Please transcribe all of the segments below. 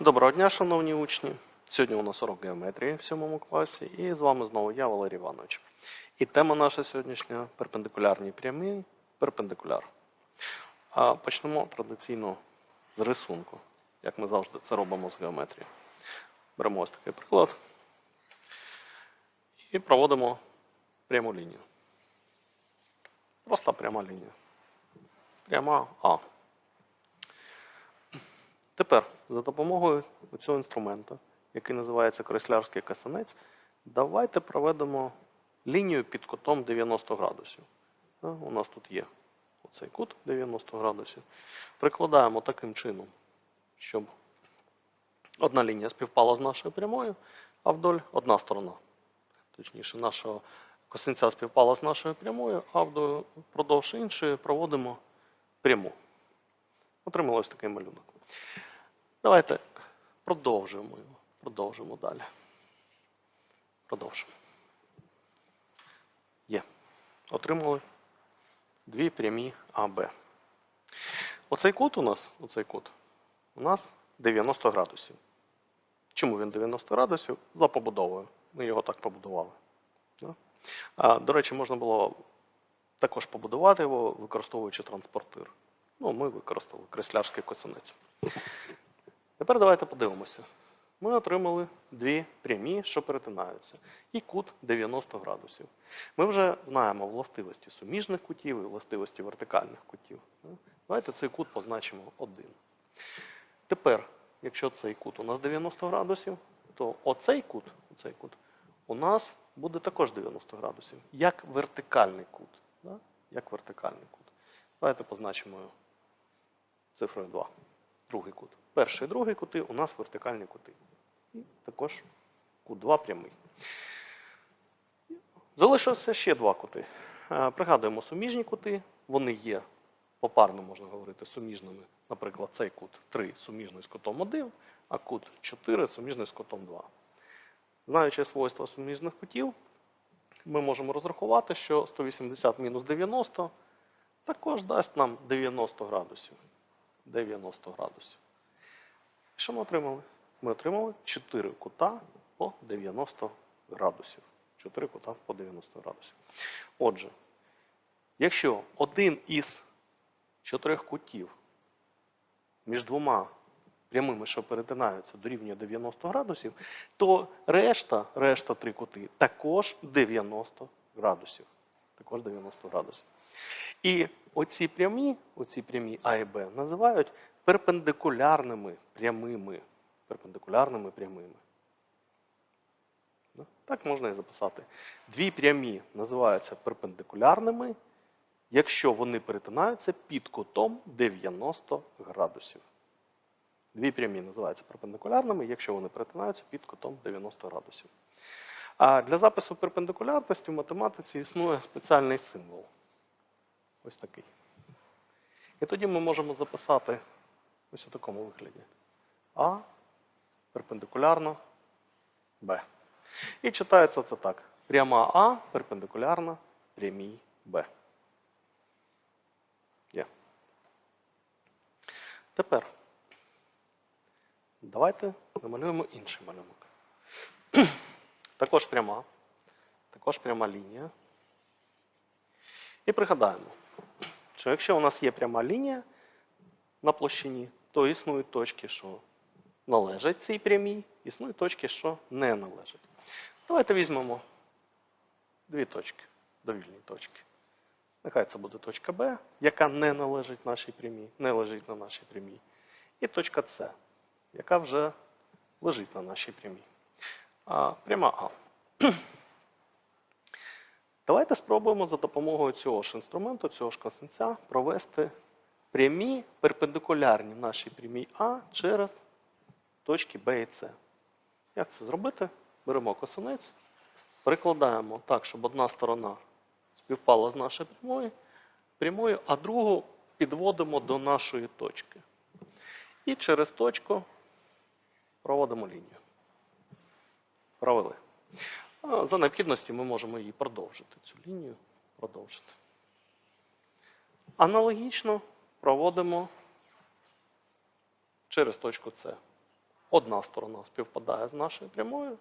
Доброго дня, шановні учні. Сьогодні у нас урок геометрії в сьомому класі, і з вами знову я, Валерій Іванович. І тема наша сьогоднішня перпендикулярні прямі, перпендикуляр. А почнемо традиційно з рисунку, як ми завжди це робимо з геометрії. Беремо ось такий приклад і проводимо пряму лінію. Просто пряма лінія. Пряма А. Тепер за допомогою цього інструменту, який називається креслярський касанець, давайте проведемо лінію під кутом 90 градусів. У нас тут є оцей кут 90 градусів. Прикладаємо таким чином, щоб одна лінія співпала з нашою прямою, а вдоль одна сторона. Точніше, нашого косинця співпала з нашою прямою, а впродовж іншої проводимо пряму. Отримали ось такий малюнок. Давайте продовжуємо його. Продовжимо далі. Продовжимо. Є. Отримали дві прямі АБ. Оцей кут у нас, оцей кут, у нас 90 градусів. Чому він 90 градусів? За побудовою. Ми його так побудували. До речі, можна було також побудувати його, використовуючи транспортир. Ну, ми використали креслярський косинець. Тепер давайте подивимося. Ми отримали дві прямі, що перетинаються, і кут 90 градусів. Ми вже знаємо властивості суміжних кутів і властивості вертикальних кутів. Давайте цей кут позначимо 1. Тепер, якщо цей кут у нас 90 градусів, то оцей кут, оцей кут у нас буде також 90 градусів, як вертикальний кут. Як вертикальний кут. Давайте позначимо цифрою 2. Другий кут. Перший і другий кути у нас вертикальні кути. І також кут 2 прямий. Залишилося ще два кути. Е, Пригадуємо суміжні кути. Вони є попарно, можна говорити, суміжними. Наприклад, цей кут 3 суміжний з кутом 1, а кут 4 суміжний з кутом 2. Знаючи свойства суміжних кутів, ми можемо розрахувати, що 180 мінус 90 також дасть нам 90 градусів. 90 градусів. Що ми отримали? Ми отримали 4 кута по 90 градусів. 4 кута по 90 градусів. Отже, якщо один із чотирьох кутів між двома прямими, що перетинаються, дорівнює 90 градусів, то решта, решта три кути також 90 градусів. Також 90 градусів. І оці прямі, оці прямі А і Б називають перпендикулярними прямими. Перпендикулярними прямими. Так можна і записати. Дві прямі називаються перпендикулярними, якщо вони перетинаються під кутом 90 градусів. Дві прямі називаються перпендикулярними, якщо вони перетинаються під кутом 90 градусів. А для запису перпендикулярності в математиці існує спеціальний символ. Ось такий. І тоді ми можемо записати ось у такому вигляді. А перпендикулярно Б. І читається це так. Пряма А перпендикулярна прямій Б. Є. Тепер давайте намалюємо інший малюнок. Також пряма. Також пряма лінія. І пригадаємо, що якщо у нас є пряма лінія на площині, то існують точки, що належать цій прямій, існують точки, що не належать. Давайте візьмемо дві точки, довільні точки. Нехай це буде точка Б, яка не належить нашій прямій, не лежить на нашій прямій. І точка С, яка вже лежить на нашій прямій. А, пряма А. Давайте спробуємо за допомогою цього ж інструменту, цього ж косинця, провести прямі перпендикулярні нашій прямій А через точки Б і С. Як це зробити? Беремо косинець, перекладаємо так, щоб одна сторона співпала з нашою прямою, прямою, а другу підводимо до нашої точки. І через точку проводимо лінію. Провели. За необхідності ми можемо її продовжити, цю лінію продовжити. Аналогічно проводимо через точку С. одна сторона співпадає з нашою прямою,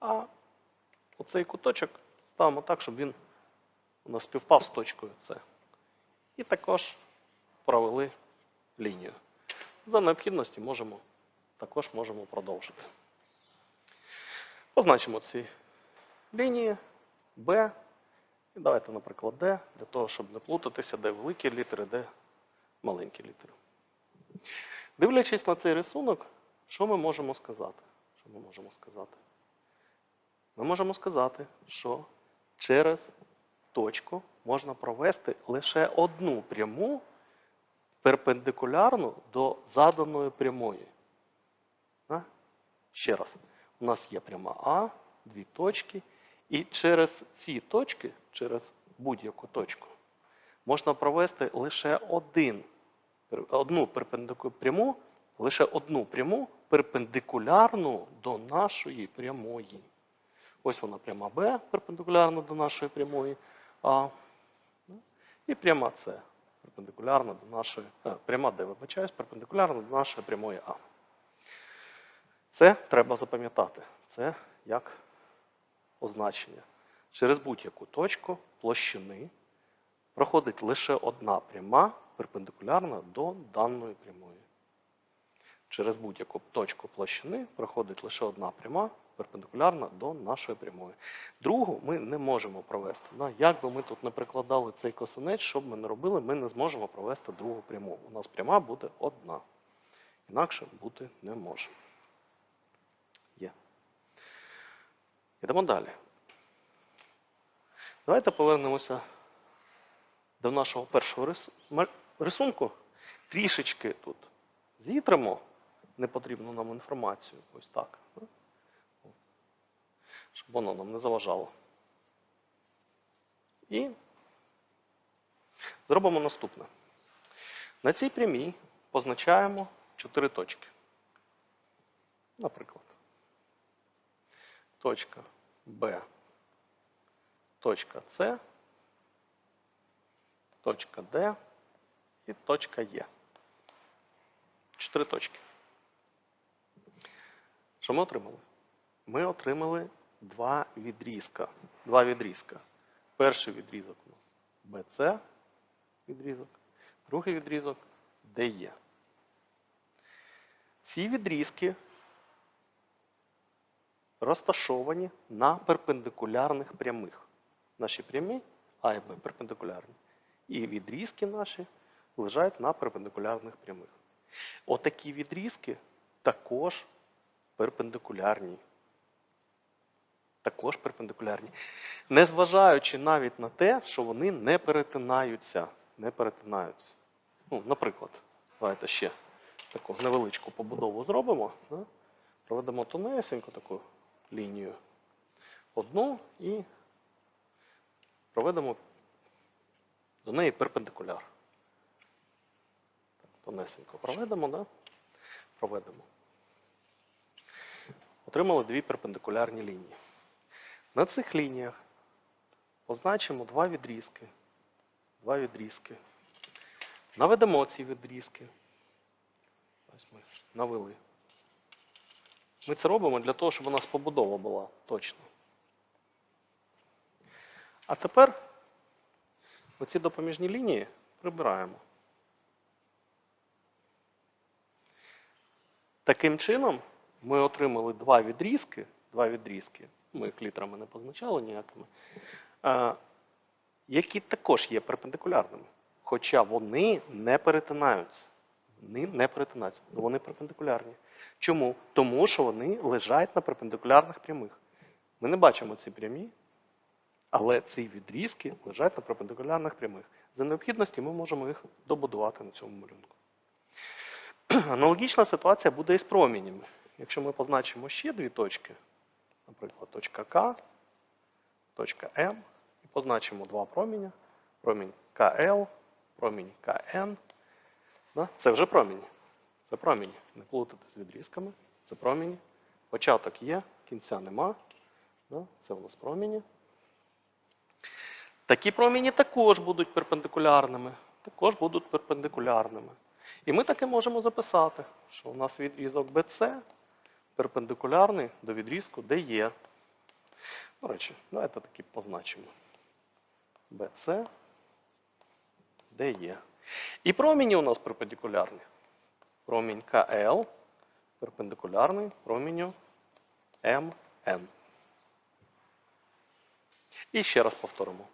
а оцей куточок ставимо так, щоб він у нас співпав з точкою С. І також провели лінію. За необхідності можемо, також можемо продовжити. Позначимо ці лінії Б. І давайте, наприклад, Д, для того, щоб не плутатися, де великі літери, де маленькі літери. Дивлячись на цей рисунок, що ми можемо сказати? Що ми можемо сказати? Ми можемо сказати, що через точку можна провести лише одну пряму перпендикулярну до заданої прямої. А? Ще раз, у нас є пряма А, дві точки, і через ці точки, через будь-яку точку, можна провести лише один, одну пряму, лише одну пряму перпендикулярну до нашої прямої. Ось вона пряма Б, перпендикулярна до нашої прямої А. І пряма С, перпендикулярна до нашої, е, пряма Д, вибачаюсь, перпендикулярна до нашої прямої А. Це треба запам'ятати. Це як означення. Через будь-яку точку площини проходить лише одна пряма перпендикулярна до даної прямої. Через будь-яку точку площини проходить лише одна пряма перпендикулярна до нашої прямої. Другу ми не можемо провести. Як би ми тут не прикладали цей косинець, що б ми не робили, ми не зможемо провести другу пряму. У нас пряма буде одна. Інакше бути не може. Є. Йдемо далі. Давайте повернемося до нашого першого рисунку. Трішечки тут зітримо непотрібну нам інформацію. Ось так. Щоб воно нам не заважало. І зробимо наступне. На цій прямій позначаємо чотири точки. Наприклад, точка Б, точка С, точка Д і точка Е. Чотири точки. Що ми отримали? Ми отримали два відрізка. Два відрізка. Перший відрізок у нас BC відрізок, другий відрізок DE. Ці відрізки розташовані на перпендикулярних прямих. Наші прямі А і Б перпендикулярні. І відрізки наші лежать на перпендикулярних прямих. Отакі відрізки також перпендикулярні. Також перпендикулярні. Незважаючи навіть на те, що вони не перетинаються. Не перетинаються. Ну, наприклад, давайте ще таку невеличку побудову зробимо. Да? Проведемо тонесеньку таку лінію. Одну і проведемо до неї перпендикуляр. Тонесенько проведемо, да? проведемо. Отримали дві перпендикулярні лінії. На цих лініях позначимо два відрізки. Два відрізки. Наведемо ці відрізки. Ось ми навели. Ми це робимо для того, щоб у нас побудова була точно. А тепер оці допоміжні лінії прибираємо. Таким чином ми отримали два відрізки, два відрізки, ми їх літрами не позначали ніякими, які також є перпендикулярними. Хоча вони не перетинаються. Вони не перетинаються, але вони перпендикулярні. Чому? Тому що вони лежать на перпендикулярних прямих. Ми не бачимо ці прямі, але ці відрізки лежать на перпендикулярних прямих. За необхідності ми можемо їх добудувати на цьому малюнку. Аналогічна ситуація буде і з промінями. Якщо ми позначимо ще дві точки, наприклад, точка К, точка М, і позначимо два проміня, промінь КЛ, промінь КН, це вже проміні. Це проміні. Не плутати з відрізками. Це проміні. Початок є, кінця нема. Це у нас проміні. Такі проміні також будуть перпендикулярними. Також будуть перпендикулярними. І ми таки можемо записати, що у нас відрізок BC перпендикулярний до відрізку DE. До речі, давайте таки позначимо. BC, DE. І проміні у нас перпендикулярні. Промінь КЛ перпендикулярний проміню МН. І ще раз повторимо.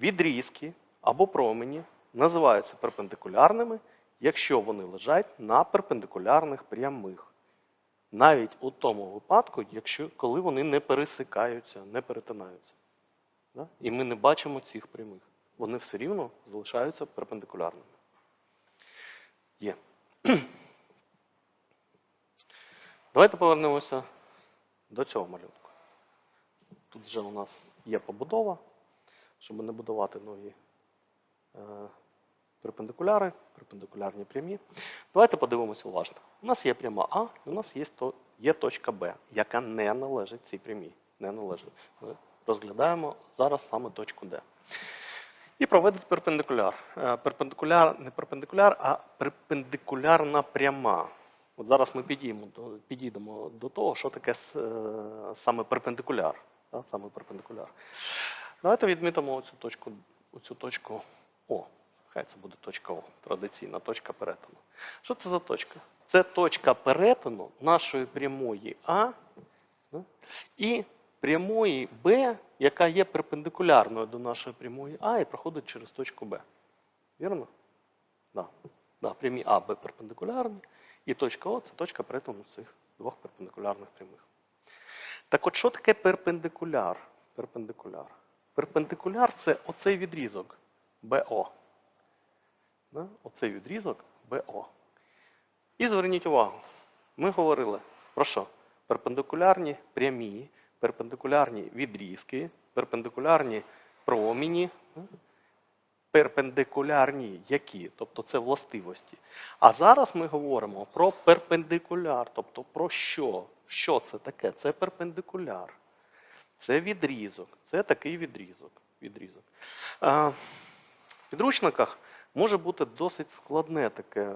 Відрізки або промені називаються перпендикулярними, якщо вони лежать на перпендикулярних прямих. Навіть у тому випадку, якщо, коли вони не пересикаються, не перетинаються. Да? І ми не бачимо цих прямих. Вони все рівно залишаються перпендикулярними. Є. Давайте повернемося до цього малюнку. Тут вже у нас є побудова, щоб не будувати нові е, перпендикуляри, перпендикулярні прямі. Давайте подивимося уважно. У нас є пряма А, і у нас є, є точка Б, яка не належить цій прямій. Не належить. Ми розглядаємо зараз саме точку Д. І проведуть перпендикуляр. Е, Перпендикуляр, не перпендикуляр, а перпендикулярна пряма. От зараз ми підійдемо до, підійдемо до того, що таке е, саме перпендикуляр. Саме перпендикуляр. Давайте відмітимо оцю точку, оцю точку О. Хай це буде точка О, традиційна точка перетину. Що це за точка? Це точка перетину нашої прямої А і прямої Б, яка є перпендикулярною до нашої прямої А і проходить через точку Б. Вірно? Да. Да, прямі А, Б перпендикулярні. І точка О це точка перетину цих двох перпендикулярних прямих. Так от що таке перпендикуляр? Перпендикуляр. Перпендикуляр це оцей відрізок БО. Оцей відрізок БО. І зверніть увагу, ми говорили про що? Перпендикулярні прямі, перпендикулярні відрізки, перпендикулярні проміні, перпендикулярні які, тобто це властивості. А зараз ми говоримо про перпендикуляр, тобто про що? Що це таке? Це перпендикуляр. Це відрізок. Це такий відрізок. відрізок. А, в підручниках може бути досить складне таке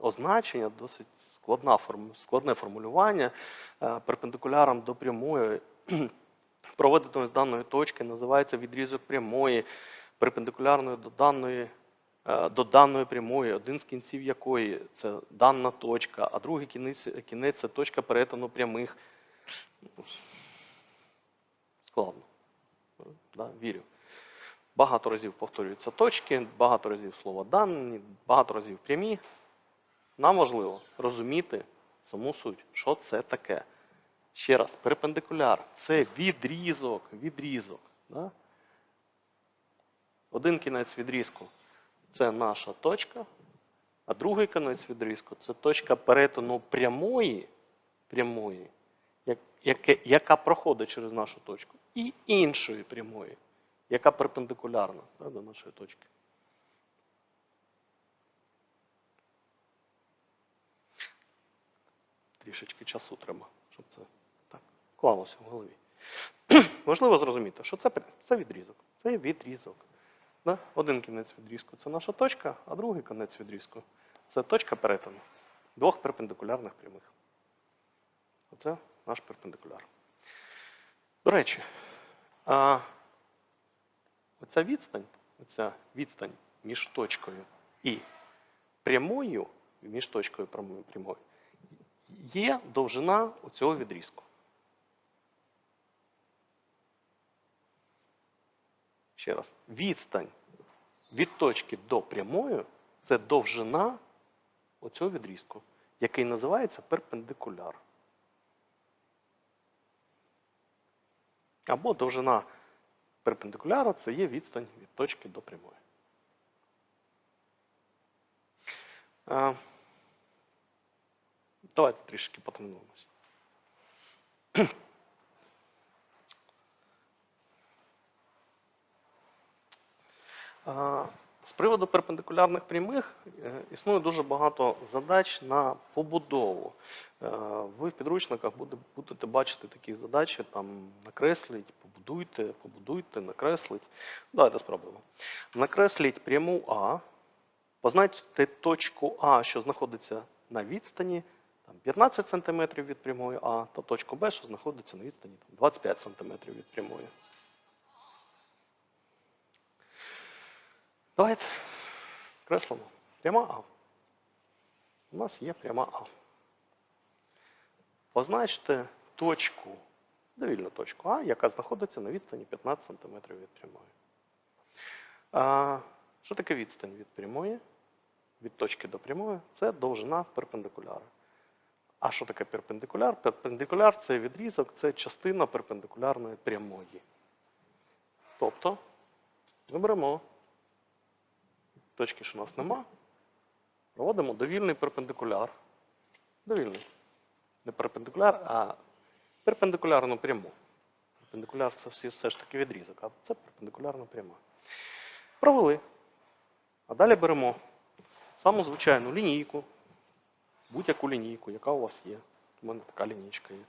означення, досить складна складне формулювання перпендикуляром до прямої. Проведено з даної точки називається відрізок прямої, перпендикулярної до даної, до даної прямої, один з кінців якої це дана точка, а другий кінець, кінець це точка перетину прямих. Складно. Да, вірю. Багато разів повторюються точки, багато разів слово дані, багато разів прямі. Нам важливо розуміти саму суть, що це таке. Ще раз, перпендикуляр це відрізок, відрізок. Да? Один кінець відрізку це наша точка, а другий кінець відрізку це точка перетину прямої, прямої яке- яка проходить через нашу точку, і іншої прямої, яка перпендикулярна да, до нашої точки. Трішечки часу треба, щоб це так клалося в голові. Важливо зрозуміти, що це, це відрізок. Це відрізок. Да? Один кінець відрізку це наша точка, а другий кінець відрізку це точка перетину двох перпендикулярних прямих. Оце наш перпендикуляр. До речі, оця відстань, оця відстань між точкою і прямою, між точкою прямою, прямою, є довжина цього відрізку. Ще раз, відстань від точки до прямої це довжина оцього відрізку, який називається перпендикуляр. Або довжина перпендикуляру це є відстань від точки до прямої. Давайте трішки потренуємося. З приводу перпендикулярних прямих е, існує дуже багато задач на побудову. Е, Ви в підручниках будете бачити такі задачі, там накресліть, побудуйте, побудуйте, накресліть. Давайте спробуємо. Накресліть пряму А, позначте точку А, що знаходиться на відстані там, 15 см від прямої А, та точку Б, що знаходиться на відстані там, 25 см від прямої. Давайте креслимо. Пряма А. У нас є пряма А. Позначте точку, довільну точку А, яка знаходиться на відстані 15 см від прямої. А, що таке відстань від прямої? Від точки до прямої це довжина перпендикуляра. А що таке перпендикуляр? Перпендикуляр це відрізок, це частина перпендикулярної прямої. Тобто ми беремо точки, що у нас нема, проводимо довільний перпендикуляр. Довільний. Не перпендикуляр, а перпендикулярну пряму. Перпендикуляр це всі, все ж таки відрізок, а це перпендикулярна пряма. Провели. А далі беремо саму звичайну лінійку, будь-яку лінійку, яка у вас є. У мене така лінійка є.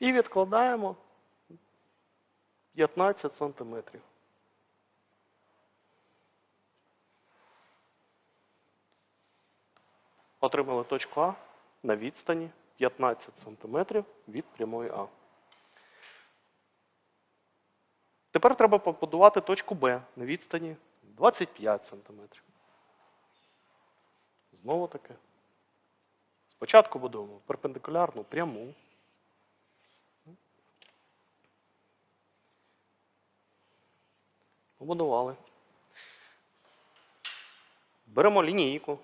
І відкладаємо 15 сантиметрів. Отримали точку А на відстані 15 см від прямої А. Тепер треба побудувати точку Б на відстані 25 см. Знову таки. Спочатку будуємо перпендикулярну пряму. Побудували. Беремо лінійку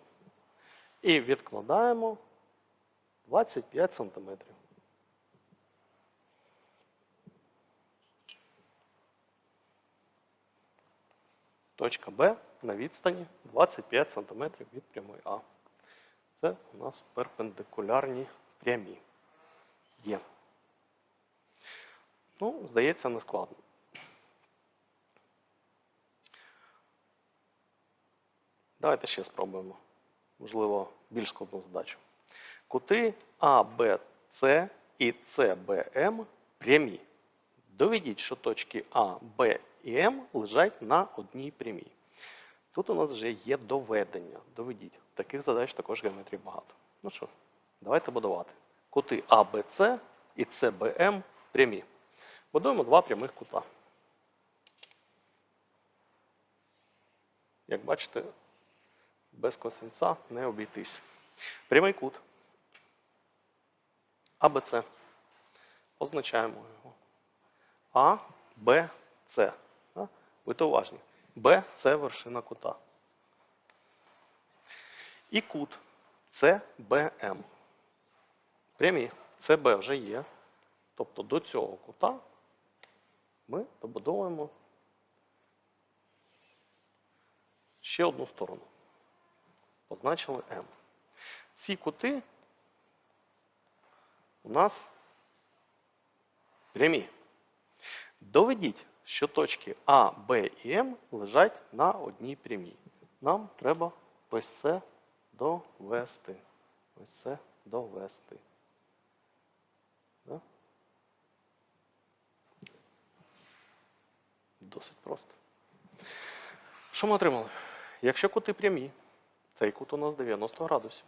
і відкладаємо 25 сантиметрів. Точка Б на відстані 25 см від прямої А. Це у нас перпендикулярні прямі. Є. Ну, здається, не складно. Давайте ще спробуємо. Можливо, більш складну задачу. Кути А, Б, С і С, Б, М прямі. Доведіть, що точки А, Б і М лежать на одній прямій. Тут у нас вже є доведення. Доведіть. Таких задач також геометрії багато. Ну що, давайте будувати. Кути А, Б, С і С, Б, М прямі. Будуємо два прямих кута. Як бачите, без косинця не обійтись. Прямий кут. АБЦ. Позначаємо його. А, Б, С. Будьте уважні. Б це вершина кута. І кут СБМ. Прямі СБ вже є. Тобто до цього кута ми добудовуємо ще одну сторону. Позначили М. Ці кути у нас прямі. Доведіть, що точки А, Б і М лежать на одній прямій. Нам треба ось це довести. Ось це довести. Досить просто. Що ми отримали? Якщо кути прямі, цей кут у нас 90 градусів.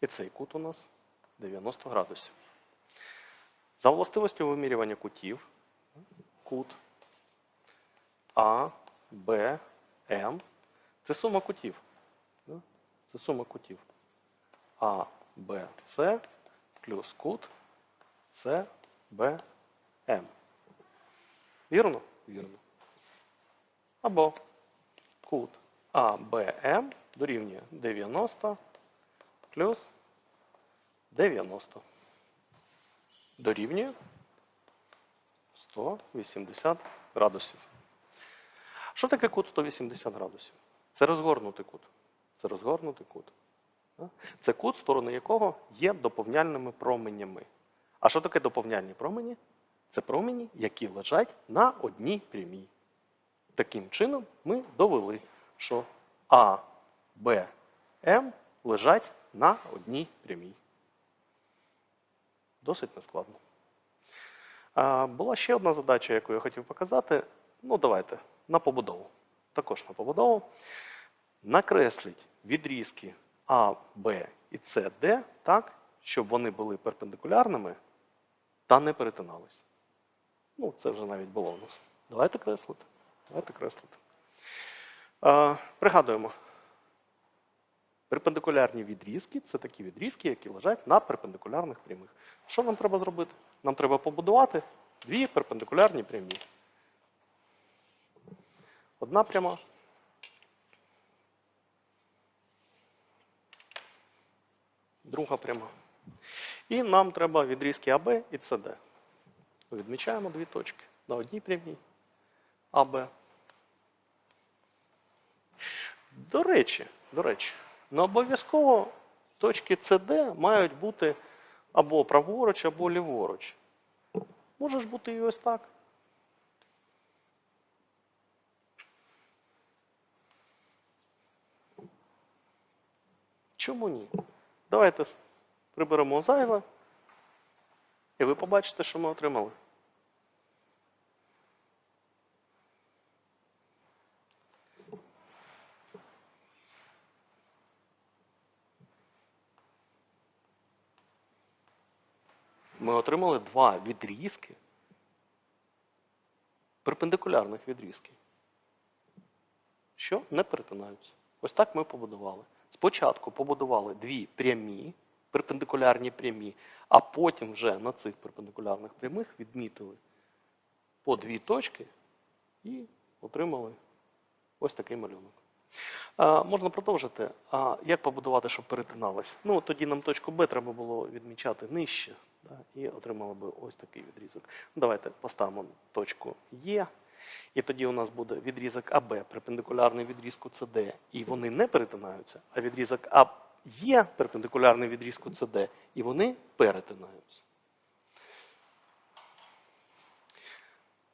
І цей кут у нас 90 градусів. За властивостю вимірювання кутів, кут А, Б, М це сума кутів. Це сума кутів. А, Б, С плюс кут С, Б, М. Вірно? Вірно. Або кут А, Б, М дорівнює 90 плюс 90. Дорівнює 180 градусів. Що таке кут 180 градусів? Це розгорнутий кут. Це розгорнутий кут. Це кут, сторони якого є доповняльними променями. А що таке доповняльні промені? Це промені, які лежать на одній прямій. Таким чином ми довели, що А, Б, М лежать на одній прямій. Досить нескладно. А, була ще одна задача, яку я хотів показати. Ну, давайте, на побудову. Також на побудову. Накресліть відрізки А, Б і С, Д так, щоб вони були перпендикулярними та не перетинались. Ну, це вже навіть було у нас. Давайте креслити. Давайте креслити. Е, пригадуємо. Перпендикулярні відрізки це такі відрізки, які лежать на перпендикулярних прямих. Що нам треба зробити? Нам треба побудувати дві перпендикулярні прямі. Одна пряма. Друга пряма. І нам треба відрізки АБ і СД. Відмічаємо дві точки на одній прямій АБ. До речі, до речі, не обов'язково точки CD мають бути або праворуч, або ліворуч. Може ж бути і ось так. Чому ні? Давайте приберемо зайве, і ви побачите, що ми отримали. Ми отримали два відрізки, перпендикулярних відрізки, що не перетинаються. Ось так ми побудували. Спочатку побудували дві прямі, перпендикулярні прямі, а потім вже на цих перпендикулярних прямих відмітили по дві точки і отримали ось такий малюнок. Можна продовжити. А як побудувати, щоб перетиналось? Ну, тоді нам точку Б треба було відмічати нижче, да, і отримали би ось такий відрізок. Давайте поставимо точку Е, і тоді у нас буде відрізок АБ, перпендикулярний відрізку СД, і вони не перетинаються, а відрізок АЕ перпендикулярний відрізку СД, і вони перетинаються.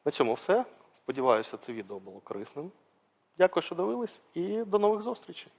На цьому все. Сподіваюся, це відео було корисним. Дякую, що дивились, і до нових зустрічей.